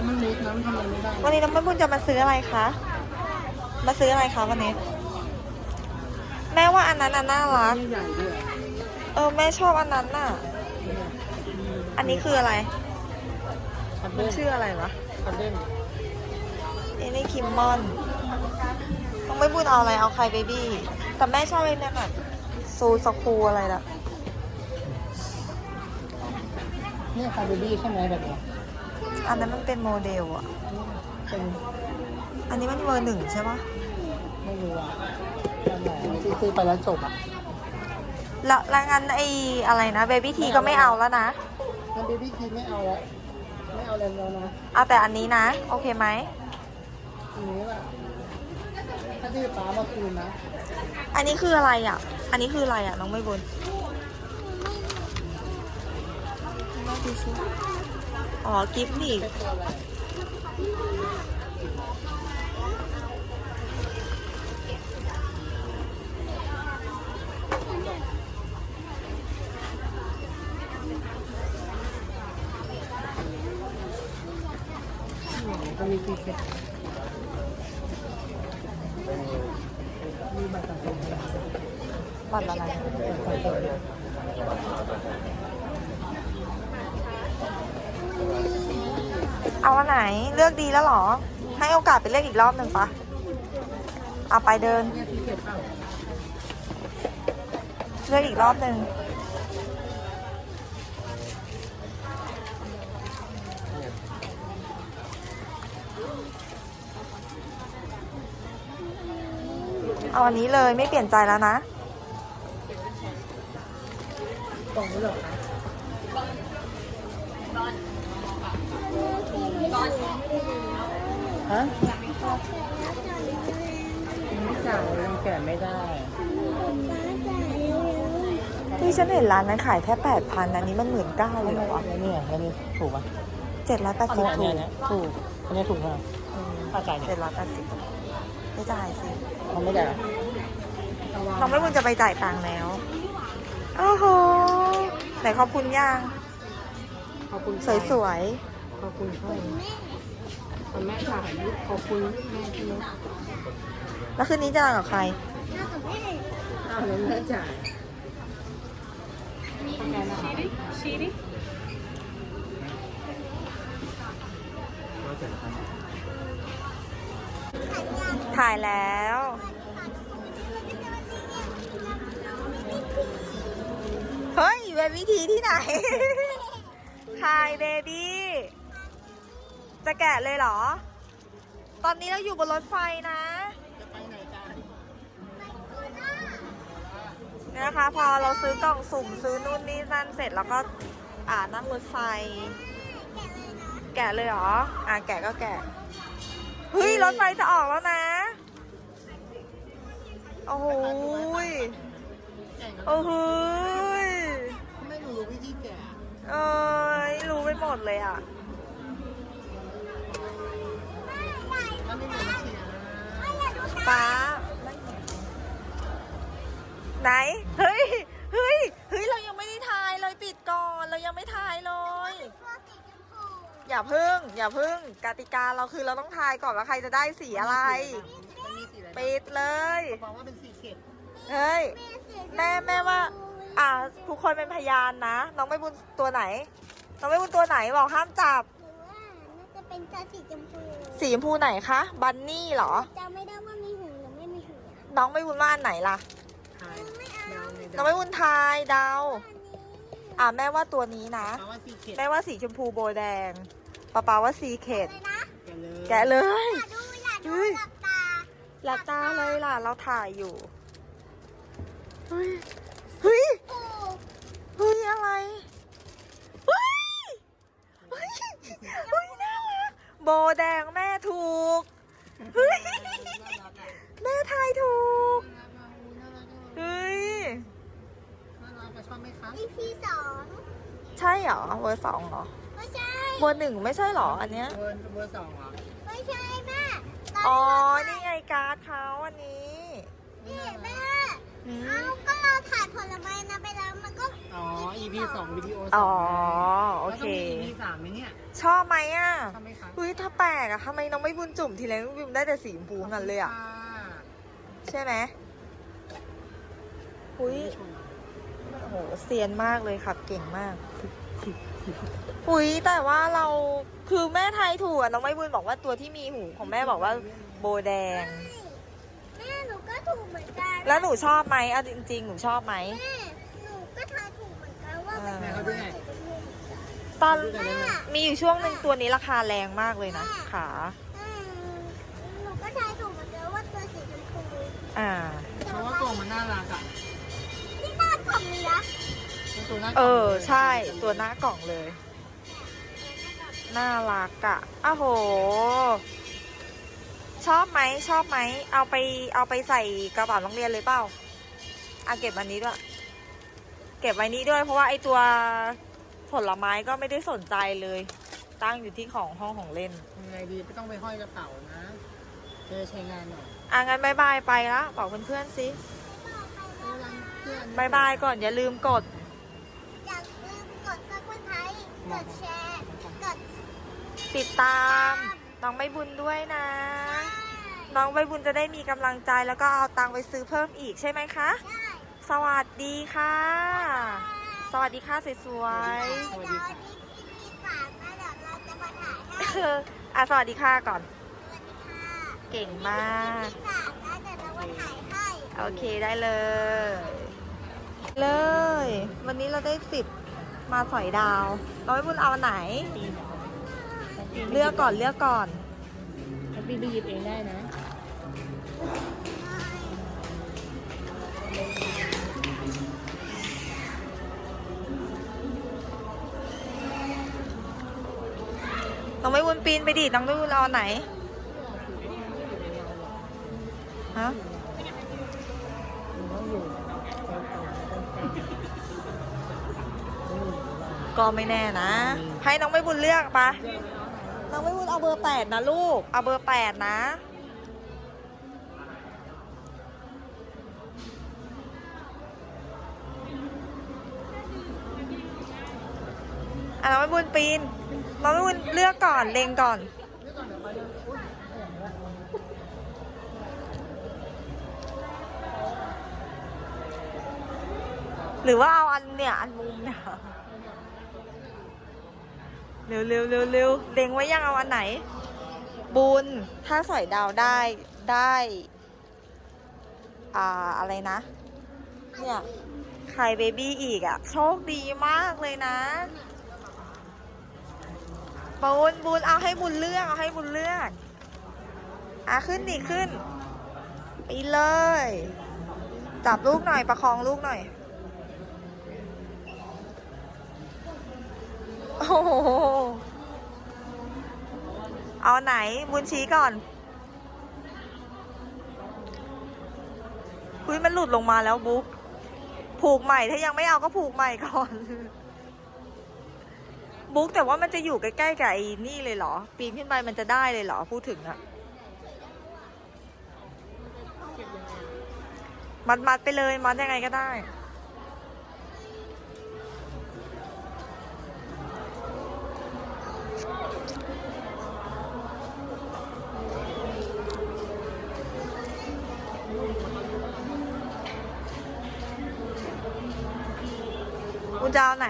แล้วมันเล็กนะมันทำอะไรไม่ได้วันนี้น้องแม่บุญจะมาซื้ออะไรคะ มาซื้ออะไรคะวันนี้ แม่ว่าอันนั้นน่ะน่ารักใหญ่ด้วยเออแม่ชอบอันนั้นน่ะ อันนี้คืออะไร คันมัเด้นงชื่ออะไรวะคันเด้งอันนี้คิมมอนน้องไม่บุญเอาอะไรเอาใครเบบี้ แต่แม่ชอบไอ้นั่นน่ะซูสคูอะไรล่ะนี่คาร์เบบี้ใช่ไหมแบบเนี้ย อันนั้นมันเป็นโมเดลอะเป็นอันนี้มันเวอร์หนึ่งใช่ปะไม่รู้อะอันไหนที่ซื้อไปแล้วจบอะแล้วแล้วงั้นไอ้อะไรนะเบบี้ทีก็ไม่เอาแล้วนะงั้นเบบี้ทีไม่เอาแล้วไม่เอาแล้วแล้วนะเอาแต่อันนี้นะ โอเคไหมอันนี้แหละถ้าที่ป้ามาคืนนะ อันนี้คืออะไรอะ อันนี้คืออะไรอะน้องไม่บุญ อ๋อ กิฟต์นี่เป็นตัวอะไรก็มีซีเค็ดมีบัตรประชาชนบัตรอะไร เอาอันไหนเลือกดีแล้วหรอ ให้โอกาสไปเลือกอีกรอบหนึ่งปะเอาไปเดิน เลือกอีกรอบหนึ่งเอาอันนี้เลยไม่เปลี่ยนใจแล้วนะกล่องนี้เหรอคะ ฮะไม่จ่ายยังแก่ไม่ได้นี่ฉันเห็นร้านนั้นขายแค่แปดพันอันนี้มันหมื่นเก้าเลยเหรอวะแล้วเนี่ยแล้วนี่ถูกป่ะเจ็ดร้อยแปดอันสิบนี้อันถูเนี้กยถูกอันนี้ถูกไหมค่าจ่ายเนี่เจ็ยดร้อยแปดสิบไม่จ่ายสิเขาไม่ได้เหรอน้องไม่บุญจะไปจ่ายตังค์แล้วโอ้โหไหนขอบคุณย่าง ขอบคุณสวยสวยขอบคุณพ่อคุณ แม่ถ่ายรูปขอบคุณแม่ที่นุ๊กๆแล้วคืนนี้จะนอนกับใครอ้าวแล้วแม่จ่ายชี้ดิถ่ายแล้วเฮ้ยเววิธีที่ไหน ถ่ายเบบี้ จะแกะเลยเหรอ ตอนนี้เราอยู่บนรถไฟนะจะไปไหนจ้าเนี่ยนะคะ พอเราซื้อกล่องสุ่มซื้อนู่นนี่นั่นเสร็จแล้วก็อ่านั่งรถไฟ แกะเลยเหรอ อ่าแกะก็แกะ เฮ้ย รถไฟจะออกแล้วนะ โอ้โหยแก่งกันโอ้โหยไม่รู้วิธีแก่เอ้ยรู้ไปหมดเลยอะ แล้วไม่มีมาเชียร์ ป้า ไหน เฮ้ย เฮ้ย เฮ้ย เรายังไม่ได้ทายเลยปิดก่อน เรายังไม่ทายเลย อย่าพึ่ง อย่าพึ่ง กติกาเราคือเราต้องทายก่อนว่าใครจะได้สีอะไร มันมีสีอะไรปิดเลยบอกว่าเป็นสีเข็ดเฮ้ย แม่แม่ว่า อ่า ทุกคนเป็นพยานนะ น้องไม่บุญตัวไหน น้องไม่บุญตัวไหนบอกห้ามจับ หรือว่าน่าจะเป็นตาสีชมพูสีชมพูไหนคะ บันนี่เหรอ จำไม่ได้ว่ามีหูหรือไม่มีหู น้องไม่บุญว่าอันไหนล่ะ ทายดาวในน้ดาองวไม่บุญทายเดาอ่าแม่ว่าตัวนี้นะ เพราะว่าสีเข็ดแม่ว่าสีชมพูโบแดงป๊าป๊าว่าสีเขต เลยนะแก่เลยแกะเลย อย่าดูอย่าดูเฮ้ยหลับตาหลับตาเลยล่ะ เราถ่ายอยู่ เฮ้ย เฮ้ยโอ้เฮ้ย อะไร เฮ้ย เฮ้ย เฮ้ยน่ารักโบแดงแม่ถูก เฮ้ย แม่ทายถูก เฮ้ยน่ารักชอบไหมคะอีพีสองใช่เหรอ เวอร์สองเหรอ ไม่ใช่ เวอร์หนึ่งไม่ใช่เหรอ อันเนี้ย เบอร์เบอร์สองเหรอไม่ใช่แม่ตนอ๋อที่นี่ไงการ์ดเขาอันนี้นี่แม่อืมเอาก็เราถ่ายผลไม้นะไปแล้วมันก็อ๋อ EP สองวิดีโอสอ๋อองโอเค แล้วก็มี EP สามไหมเนี่ยชอบไหมอะชอบไหมคะเฮ้ยถ้าแปลกอะทำไมน้องไม่บุญจุ่มทีไรน้องบุญได้แต่สีชมพูงั้นเลยอะ ใช่ไหมอุ้ยโอ้โหเซียนมากเลยครับเก่งมากอุ้ยแต่ว่าเราคือแม่ไทยถูกอะน้องไม่บุญบอกว่าตัวที่มีหูของแม่บอกว่าโบแดง แม่หนูก็ถูกเหมือนกันแล้วหนูชอบไหมเอาจริง ๆ หนูชอบไหมแม่หนูก็ทายถูกเหมือนกันว่ามันอ่าเป็นสีชมพูตอนแม่มีอยู่ช่วงหนึ่งตัวนี้ราคาแรงมากเลยนะขา อืมหนูก็ทายถูกเหมือนกันว่าตัวสีชมพู อ่า เพราะว่าตัวมันน่ารักอะนี่หน้ากล่องเลยนะมันตัวน่าเออใช่ ตัวหน้ากล่องเลย น่ารักอะอ้าวโห ชอบไหม ชอบไหม เอาไป เอาไปใส่กระเป๋าโรงเรียนเลยเปล่าอะเก็บอันนี้ด้วย เก็บไว้นี้ด้วย เพราะว่าไอตัวผลไม้ก็ไม่ได้สนใจเลย ตั้งอยู่ที่ของห้องของเล่น ยังไงดีไม่ต้องไปห้อยกระเป๋านะ เธอใช้งานหน่อยอะงั้นบายบายไปละบอกเพื่อนๆสิเพื่อนบายบายก่อนอย่าลืมกด อย่าลืมกดซับสไครต์กดแชร์ กดติดตาม น้องใบบุญด้วยนะ น้องใบบุญจะได้มีกำลังใจแล้วก็เอาตังค์ไปซื้อเพิ่มอีกใช่ไหมคะ ได้สวัสดีค่ะ สวัสดีค่ะสวยเดี๋ยวอันนี้อีพีสามนะเดี๋ยวเราจะมาถ่ายให้สๆอะสวัสดีค่ะก่อนวัสดีค่ะ เก่งมากอีพีสามนะเดี๋ยวเรามาถ่ายให้โอเคได้เลย เลย วันนี้เราได้สิบมาสอยดาวน้องใบบุญเอาอันไหน เลือกก่อนเลือกก่อนแฮปปี้ไปหยิบเองได้นะน้องไม่วุนปีนไปดิ น้องไม่วุนเอาอันไหน ฮะก็ไม่แน่นะ ให้น้องไม่บุญเลือกปะน้องไม่บุญเอาเบอร์แปดนะลูก เอาเบอร์แปดนะอะน้องไม่บุญปีนน้องไม่บุญเลือกก่อน เลงก่อน หรือว่าเอาอันเนี่ยอันมุมเนี่ยเร็วเร็วเร็วเร็วเล็งไว้ยังเอาอันไหน บุญถ้าสอยดาวได้ได้อ่าอะไรนะ เนี่ยไข่เบบี้อีกอะ่ะโชคดีมากเลยนะบุญบุญเอาให้บุญเลือกเอาให้บุญเลือกอะขึ้นดิขึ้นไปเลย จับลูกหน่อยประคองลูกหน่อย โห เอาไหนบุญชี้ก่อนคุยมันหลุดลงมาแล้วบุ๊กผูกใหม่ถ้ายังไม่เอาก็ผูกใหม่ก่อน บุ๊กแต่ว่ามันจะอยู่ใกล้ๆกับไอ้นี่เลยเหรอ ปีนขึ้นไปมันจะได้เลยเหรอพูดถึงอะมัดมัดไปเลยมัดยังไงก็ได้ คุณจะเอาไหน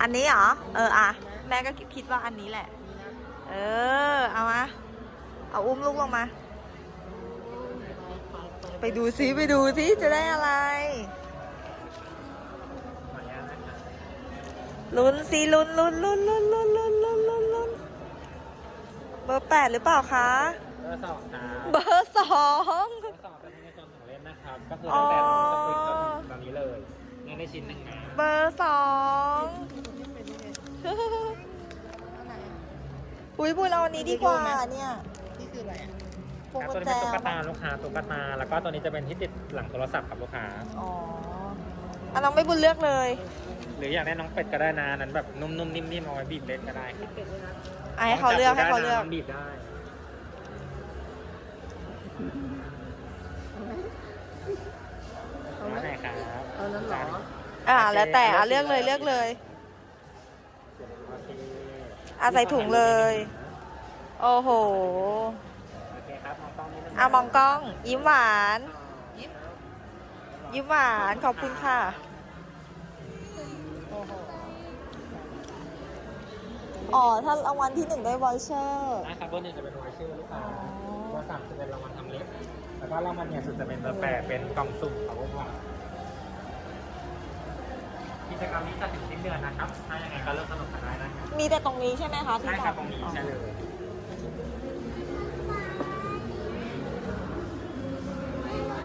อันนี้เหรอ เอออะ แม่ก็คิดว่าอันนี้แหละ เออ เอามา เอาอุ้มลูกลงมา ไปดูซิ ไปดูซิ จะได้อะไร ลุ้นสิลุ้นลุ้นลุ้นลุ้นลุ้นลุ้นลุ้นลุ้นลุ้นเบอร์แปดหรือเปล่าคะเบอร์สองครับเบอร์สองเบอร์สองเป็นในโซนของเล่นนะครับก็คือตั้งแต่น้องสปริงจนถึงตอนนี้เลยเงินได้ชิ้นหนึ่งนะเบอร์สองอุ้ยพูดเราอันนี้ดีกว่าเนี่ยนี่คืออะไรอะพวงครับกุตัวญนี้แจเป็นตุ๊กตาลูกค้าตุ๊กตาแล้วก็ตัวนี้จะเป็นที่ติดหลังโทรศัพท์ครับลูกค้าอ๋อ อะน้องไม่บุญเลือกเลย หรืออยากได้น้องเป็ดก็ได้นะนั้นแบบนุ่มๆนิ่มๆเอาไว้บีบเล่นก็ได้ครับอะให้เขาเลือกให้เขาเลือก น้งบีบได้ เอาไหมมาไหนครับเอานั้นเหรอ อะแล้วแต่อะเลือกเลยเลือกเลยโอเคอาใส่ถุงเลย โอ้โหโอเคครับมองกล้องนิดนึงอามองกล้อง ยิ้มหวาน ยิ้มหวานขอบคุณค่ะ อ๋อ ถ้ารางวัลที่หนึ่งได้วอยเชอร์ได้ครับเบอร์หนึ่งจะเป็นวอยเชอร์ลูกค้าเบอร์สามจะเป็นรางวัลทำเล็บ แล้วก็รางวัลเนี่ยสุดจะเป็นเบอร์แปดเป็นกล่องสุ่มครับลูกค้ากิจกรรมนี้จะถึงสิ้นเดือนนะครับ ถ้ายังไงก็เริ่มสนุกกันได้นะครับมีแต่ตรงนี้ใช่ไหมคะที่ใช่จัครับตรงนี้ใช่เลย